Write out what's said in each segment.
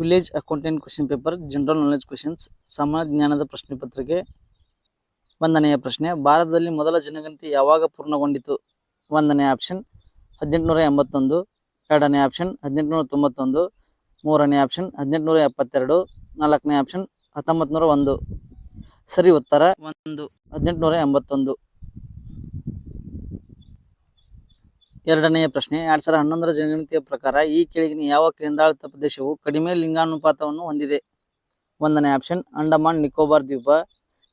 Village accountant question paper, general knowledge questions ಸಾಮಾನ್ಯ ಜ್ಞಾನದ ಪ್ರಶ್ನೆ ಪತ್ರಿಕೆ ಒಂದನೆಯ ಪ್ರಶ್ನೆ. ಭಾರತದಲ್ಲಿ ಮೊದಲ ಜನಗಣತಿ ಯಾವಾಗ ಪೂರ್ಣಗೊಂಡಿತು? ಒಂದನೇ ಆಪ್ಷನ್, ಹದಿನೆಂಟುನೂರ ಎಂಬತ್ತೊಂದು. ಎರಡನೇ ಆಪ್ಷನ್, ಹದಿನೆಂಟುನೂರ ತೊಂಬತ್ತೊಂದು. ಮೂರನೇ ಆಪ್ಷನ್, ಹದಿನೆಂಟುನೂರ ಎಪ್ಪತ್ತೆರಡು. ನಾಲ್ಕನೇ ಆಪ್ಷನ್ ಹತ್ತೊಂಬತ್ತು ನೂರ ಒಂದು. ಸರಿ, ಉತ್ತರ, ಒಂದು. ಹದಿನೆಂಟುನೂರ ಎಂಬತ್ತೊಂದು. ಎರಡನೆಯ ಪ್ರಶ್ನೆ, ಎರಡ್ ಸಾವಿರದ ಹನ್ನೊಂದರ ಜನಗಣತಿಯ ಪ್ರಕಾರ ಈ ಕೆಳಗಿನ ಯಾವ ಕೇಂದ್ರಾಡಳಿತ ಪ್ರದೇಶವು ಕಡಿಮೆ ಲಿಂಗಾನುಪಾತವನ್ನು ಹೊಂದಿದೆ? ಒಂದನೇ ಆಪ್ಷನ್, ಅಂಡಮಾನ್, ನಿಕೋಬಾರ್ ದ್ವೀಪ.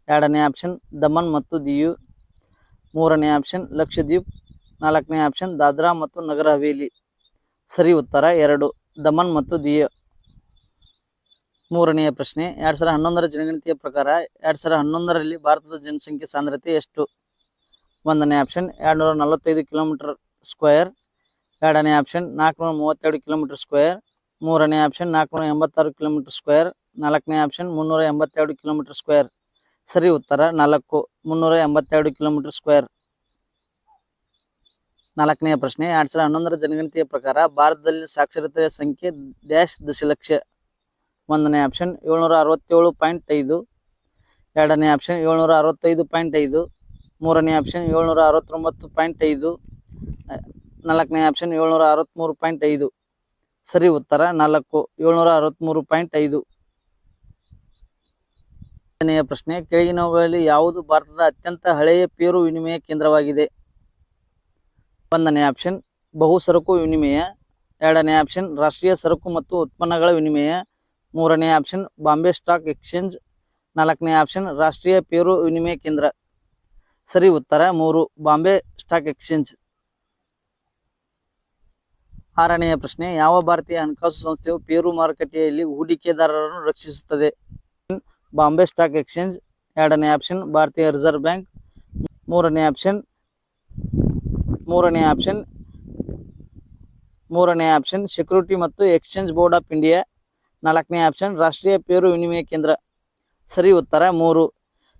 ಎರಡನೇ ಆಪ್ಷನ್, ದಮನ್ ಮತ್ತು ದಿಯು. ಮೂರನೇ ಆಪ್ಷನ್, ಲಕ್ಷದ್ವೀಪ್. ನಾಲ್ಕನೇ ಆಪ್ಷನ್, ದಾದ್ರಾ ಮತ್ತು ನಗರ ಹವೇಲಿ. ಸರಿ ಉತ್ತರ ಎರಡು, ದಮನ್ ಮತ್ತು ದಿಯು. ಮೂರನೆಯ ಪ್ರಶ್ನೆ, ಎರಡ್ ಸಾವಿರದ ಹನ್ನೊಂದರ ಜನಗಣತಿಯ ಪ್ರಕಾರ ಎರಡ್ ಸಾವಿರದ ಹನ್ನೊಂದರಲ್ಲಿ ಭಾರತದ ಜನಸಂಖ್ಯೆ ಸಾಂದ್ರತೆ ಎಷ್ಟು? ಒಂದನೇ ಆಪ್ಷನ್, ಎರಡುನೂರ ನಲವತ್ತೈದು ಕಿಲೋಮೀಟರ್. ಸ್ಕ್ವೇರ್ ಎರಡನೇ ಆಪ್ಷನ್ ನಾಲ್ಕುನೂರ ಮೂವತ್ತೆರಡು ಕಿಲೋಮೀಟರ್ ಸ್ಕ್ವೇರ್ ಮೂರನೇ ಆಪ್ಷನ್ ನಾಲ್ಕುನೂರ ಎಂಬತ್ತಾರು ಕಿಲೋಮೀಟರ್ ಸ್ಕ್ವೇರ್ ನಾಲ್ಕನೇ ಆಪ್ಷನ್ ಮುನ್ನೂರ ಎಂಬತ್ತೆರಡು ಕಿಲೋಮೀಟರ್ ಸ್ಕ್ವೇರ್ ಸರಿ, ಉತ್ತರ, ನಾಲ್ಕು ಮುನ್ನೂರ ಎಂಬತ್ತೆರಡು ಕಿಲೋಮೀಟರ್ ಸ್ಕ್ವೇರ್ ನಾಲ್ಕನೆಯ ಪ್ರಶ್ನೆ, ಎರಡು ಸಾವಿರದ ಹನ್ನೊಂದರ ಜನಗಣತಿಯ ಪ್ರಕಾರ ಭಾರತದಲ್ಲಿ ಸಾಕ್ಷರತೆಯ ಸಂಖ್ಯೆ ಡ್ಯಾಶ್ ದಶಲಕ್ಷ. ಒಂದನೇ ಆಪ್ಷನ್ ಏಳ್ನೂರ ಅರವತ್ತೇಳು ಪಾಯಿಂಟ್ ಐದು. ಎರಡನೇ ಆಪ್ಷನ್ ಏಳ್ನೂರ ಅರವತ್ತೈದು ಪಾಯಿಂಟ್ ಐದು. ಮೂರನೇ ಆಪ್ಷನ್ ಏಳ್ನೂರ ಅರವತ್ತೊಂಬತ್ತು ಪಾಯಿಂಟ್ ಐದು. ನಾಲ್ಕನೇ ಆಪ್ಷನ್ ಏಳ್ನೂರ ಅರವತ್ತ್ಮೂರು ಪಾಯಿಂಟ್ ಐದು. ಸರಿ ಉತ್ತರ, ನಾಲ್ಕು, ಏಳ್ನೂರ ಅರವತ್ತ್ಮೂರು ಪಾಯಿಂಟ್ ಐದು. ಐದನೆಯ ಪ್ರಶ್ನೆ, ಕೆಳಗಿನವುಗಳಲ್ಲಿ ಯಾವುದು ಭಾರತದ ಅತ್ಯಂತ ಹಳೆಯ ಪೇರು ವಿನಿಮಯ ಕೇಂದ್ರವಾಗಿದೆ? ಒಂದನೇ ಆಪ್ಷನ್ ಬಹು ಸರಕು ವಿನಿಮಯ. ಎರಡನೇ ಆಪ್ಷನ್ ರಾಷ್ಟ್ರೀಯ ಸರಕು ಮತ್ತು ಉತ್ಪನ್ನಗಳ ವಿನಿಮಯ. ಮೂರನೇ ಆಪ್ಷನ್ ಬಾಂಬೆ ಸ್ಟಾಕ್ ಎಕ್ಸ್ಚೇಂಜ್. ನಾಲ್ಕನೇ ಆಪ್ಷನ್ ರಾಷ್ಟ್ರೀಯ ಪೇರು ವಿನಿಮಯ ಕೇಂದ್ರ. ಸರಿ ಉತ್ತರ, ಮೂರು, ಬಾಂಬೆ ಸ್ಟಾಕ್ ಎಕ್ಸ್ಚೇಂಜ್. ಆರನೆಯ ಪ್ರಶ್ನೆ, ಯಾವ ಭಾರತೀಯ ಹಣಕಾಸು ಸಂಸ್ಥೆಯು ಪೇರು ಮಾರುಕಟ್ಟೆಯಲ್ಲಿ ಹೂಡಿಕೆದಾರರನ್ನು ರಕ್ಷಿಸುತ್ತದೆ? ಬಾಂಬೆ ಸ್ಟಾಕ್ ಎಕ್ಸ್ಚೇಂಜ್, ಎರಡನೇ ಆಪ್ಷನ್, ಭಾರತೀಯ ರಿಸರ್ವ್ ಬ್ಯಾಂಕ್, ಮೂರನೇ ಆಪ್ಷನ್ ಮೂರನೇ ಆಪ್ಷನ್ ಮೂರನೇ ಆಪ್ಷನ್, ಸೆಕ್ಯೂರಿಟಿ ಮತ್ತು ಎಕ್ಸ್ಚೇಂಜ್ ಬೋರ್ಡ್ ಆಫ್ ಇಂಡಿಯಾ, ನಾಲ್ಕನೇ ಆಪ್ಷನ್, ರಾಷ್ಟ್ರೀಯ ಪೇರು ವಿನಿಮಯ ಕೇಂದ್ರ. ಸರಿ, ಉತ್ತರ ಮೂರು,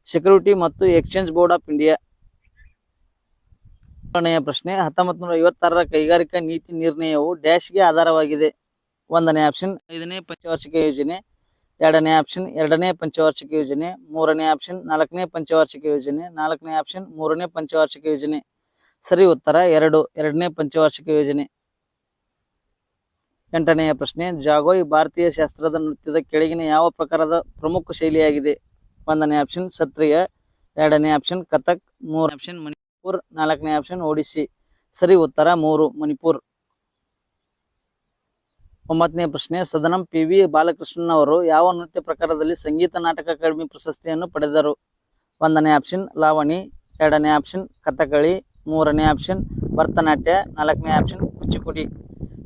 ಸೆಕ್ಯೂರಿಟಿ ಮತ್ತು ಎಕ್ಸ್ಚೇಂಜ್ ಬೋರ್ಡ್ ಆಫ್ ಇಂಡಿಯಾ. ಮೂರನೆಯ ಪ್ರಶ್ನೆ. ಹತ್ತೊಂಬತ್ತು ನೂರ ಐವತ್ತಾರರ ಕೈಗಾರಿಕಾ ನೀತಿ ನಿರ್ಣಯವು ಡ್ಯಾಶ್ಗೆ ಆಧಾರವಾಗಿದೆ. ಒಂದನೇ ಆಪ್ಷನ್, ಐದನೇ ಪಂಚವಾರ್ಷಿಕ ಯೋಜನೆ, ಎರಡನೇ ಆಪ್ಷನ್, ಎರಡನೇ ಪಂಚವಾರ್ಷಿಕ ಯೋಜನೆ, ಮೂರನೇ ಆಪ್ಷನ್, ನಾಲ್ಕನೇ ಪಂಚವಾರ್ಷಿಕ ಯೋಜನೆ, ನಾಲ್ಕನೇ ಆಪ್ಷನ್, ಮೂರನೇ ಪಂಚವಾರ್ಷಿಕ ಯೋಜನೆ. ಸರಿ ಉತ್ತರ, ಎರಡು, ಎರಡನೇ ಪಂಚವಾರ್ಷಿಕ ಯೋಜನೆ. ಎಂಟನೆಯ ಪ್ರಶ್ನೆ, ಜಾಗೋಯ್ ಭಾರತೀಯ ಶಾಸ್ತ್ರದ ನೃತ್ಯದ ಕೆಳಗಿನ ಯಾವ ಪ್ರಕಾರದ ಪ್ರಮುಖ ಶೈಲಿಯಾಗಿದೆ? ಒಂದನೇ ಆಪ್ಷನ್, ಸತ್ರಿಯ. ಎರಡನೇ ಆಪ್ಷನ್, ಕಥಕ್. ಮೂರನೇ ಆಪ್ಷನ್ ಮಣಿಪುರ್ ನಾಲ್ಕನೇ ಆಪ್ಷನ್ ಒಡಿಸ್ಸಿ ಸರಿ ಉತ್ತರ ಮೂರು, ಮಣಿಪುರ್. ಒಂಬತ್ತನೇ ಪ್ರಶ್ನೆ, ಸದನಂ ಪಿ ವಿ ಬಾಲಕೃಷ್ಣನ್ ಅವರು ಯಾವ ನೃತ್ಯ ಪ್ರಕಾರದಲ್ಲಿ ಸಂಗೀತ ನಾಟಕ ಅಕಾಡೆಮಿ ಪ್ರಶಸ್ತಿಯನ್ನು ಪಡೆದರು? ಒಂದನೇ ಆಪ್ಷನ್ ಲಾವಣಿ. ಎರಡನೇ ಆಪ್ಷನ್ ಕಥಕಳಿ. ಮೂರನೇ ಆಪ್ಷನ್ ಭರತನಾಟ್ಯ. ನಾಲ್ಕನೇ ಆಪ್ಷನ್ ಕುಚಿಪುಡಿ.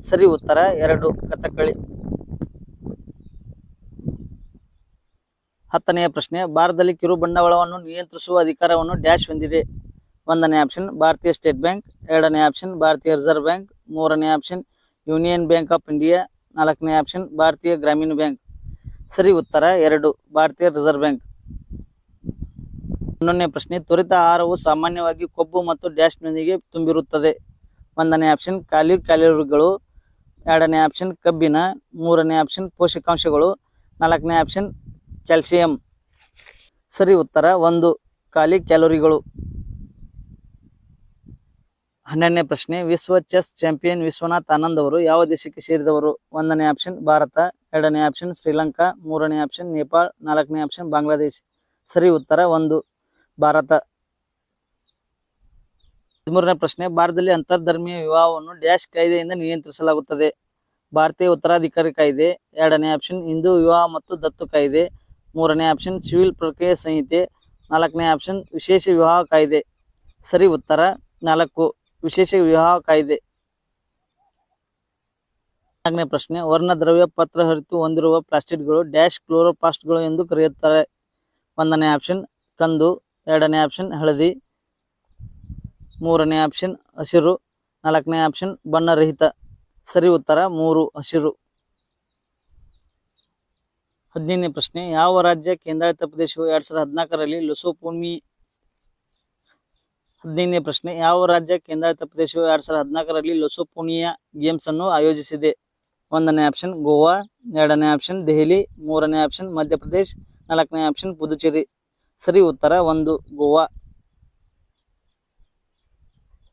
ಸರಿ ಉತ್ತರ ಎರಡು, ಕಥಕಳಿ. ಹತ್ತನೆಯ ಪ್ರಶ್ನೆ, ಭಾರತದಲ್ಲಿ ಕಿರು ಬಂಡವಾಳವನ್ನು ನಿಯಂತ್ರಿಸುವ ಅಧಿಕಾರವನ್ನು ಡ್ಯಾಶ್ ಹೊಂದಿದೆ. ಒಂದನೇ ಆಪ್ಷನ್ ಭಾರತೀಯ ಸ್ಟೇಟ್ ಬ್ಯಾಂಕ್ ಎರಡನೇ ಆಪ್ಷನ್ ಭಾರತೀಯ ರಿಸರ್ವ್ ಬ್ಯಾಂಕ್ ಮೂರನೇ option union bank of India ನಾಲ್ಕನೇ ಆಪ್ಷನ್ ಭಾರತೀಯ ಗ್ರಾಮೀಣ ಬ್ಯಾಂಕ್. ಸರಿ, ಉತ್ತರ ಎರಡು, ಭಾರತೀಯ ರಿಸರ್ವ್ ಬ್ಯಾಂಕ್ ಹನ್ನೊಂದನೇ ಪ್ರಶ್ನೆ, ತ್ವರಿತ ಆಹಾರವು ಸಾಮಾನ್ಯವಾಗಿ ಕೊಬ್ಬು ಮತ್ತು ಡ್ಯಾಶ್ನೊಂದಿಗೆ ತುಂಬಿರುತ್ತದೆ. ಒಂದನೇ ಆಪ್ಷನ್ ಖಾಲಿ ಕ್ಯಾಲೋರಿಗಳು. ಎರಡನೇ ಆಪ್ಷನ್ ಕಬ್ಬಿನ ಮೂರನೇ ಆಪ್ಷನ್ ಪೋಷಕಾಂಶಗಳು. ನಾಲ್ಕನೇ ಆಪ್ಷನ್ ಕ್ಯಾಲ್ಸಿಯಂ. ಸರಿ, ಉತ್ತರ ಒಂದು, ಖಾಲಿ ಕ್ಯಾಲೋರಿಗಳು. ಹನ್ನೆರಡನೇ ಪ್ರಶ್ನೆ, ವಿಶ್ವ ಚೆಸ್ ಚಾಂಪಿಯನ್ ವಿಶ್ವನಾಥ್ ಆನಂದ್ ಅವರು ಯಾವ ದೇಶಕ್ಕೆ ಸೇರಿದವರು? ಒಂದನೇ ಆಪ್ಷನ್, ಭಾರತ, ಎರಡನೇ ಆಪ್ಷನ್, ಶ್ರೀಲಂಕಾ, ಮೂರನೇ ಆಪ್ಷನ್, ನೇಪಾಳ, ನಾಲ್ಕನೇ ಆಪ್ಷನ್, ಬಾಂಗ್ಲಾದೇಶ್. ಸರಿ, ಉತ್ತರ ಒಂದು, ಭಾರತ. ಹದಿಮೂರನೇ ಪ್ರಶ್ನೆ, ಭಾರತದಲ್ಲಿ ಅಂತರ್ಧರ್ಮೀಯ ವಿವಾಹವನ್ನು ಡ್ಯಾಶ್ ಕಾಯ್ದೆಯಿಂದ ನಿಯಂತ್ರಿಸಲಾಗುತ್ತದೆ. ಭಾರತೀಯ ಉತ್ತರಾಧಿಕಾರಿ ಕಾಯ್ದೆ, ಎರಡನೇ ಆಪ್ಷನ್, ಹಿಂದೂ ವಿವಾಹ ಮತ್ತು ದತ್ತು ಕಾಯ್ದೆ, ಮೂರನೇ ಆಪ್ಷನ್, ಸಿವಿಲ್ ಪ್ರಕ್ರಿಯೆ ಸಂಹಿತೆ, ನಾಲ್ಕನೇ ಆಪ್ಷನ್, ವಿಶೇಷ ವಿವಾಹ ಕಾಯ್ದೆ. ಸರಿ, ಉತ್ತರ ನಾಲ್ಕು. ವಿಶೇಷ ವಿವಾಹ ಕಾಯ್ದೆ. ನಾಲ್ಕನೇ ಪ್ರಶ್ನೆ ವರ್ಣದ್ರವ್ಯ ಪತ್ರ ಹರಿತು ಹೊಂದಿರುವ ಪ್ಲಾಸ್ಟಿಕ್ಗಳು ಡ್ಯಾಶ್ ಕ್ಲೋರೋಪ್ಲಾಸ್ಟ್ಗಳು ಎಂದು ಕರೆಯುತ್ತಾರೆ. ಒಂದನೇ ಆಪ್ಷನ್, ಕಂದು. ಎರಡನೇ ಆಪ್ಷನ್, ಹಳದಿ. ಮೂರನೇ ಆಪ್ಷನ್, ಹಸಿರು. ನಾಲ್ಕನೇ ಆಪ್ಷನ್ ಬಣ್ಣರಹಿತ ಸರಿ ಉತ್ತರ, ಮೂರು, ಹಸಿರು. ಹದಿನೈದನೇ ಪ್ರಶ್ನೆ, ಯಾವ ರಾಜ್ಯ ಕೇಂದ್ರಾಡಳಿತ ಪ್ರದೇಶವು ಎರಡು ಸಾವಿರದ ಹದಿನಾಲ್ಕರಲ್ಲಿ ಲೊಸೋಪೋಮಿ ಹದಿನೈದನೇ ಪ್ರಶ್ನೆ, ಯಾವ ರಾಜ್ಯ ಕೇಂದ್ರಾಡಳಿತ ಪ್ರದೇಶವು ಎರಡ್ ಸಾವಿರದ ಹದಿನಾಲ್ಕರಲ್ಲಿ ಲೊಸೋಪೋನಿಯಾ ಗೇಮ್ಸ್ ಅನ್ನು ಆಯೋಜಿಸಿದೆ? ಒಂದನೇ ಆಪ್ಷನ್, ಗೋವಾ. ಎರಡನೇ ಆಪ್ಷನ್, ದೆಹಲಿ. ಮೂರನೇ ಆಪ್ಷನ್, ಮಧ್ಯಪ್ರದೇಶ್. ನಾಲ್ಕನೇ ಆಪ್ಷನ್, ಪುದುಚೇರಿ. ಸರಿ, ಉತ್ತರ ಒಂದು, ಗೋವಾ.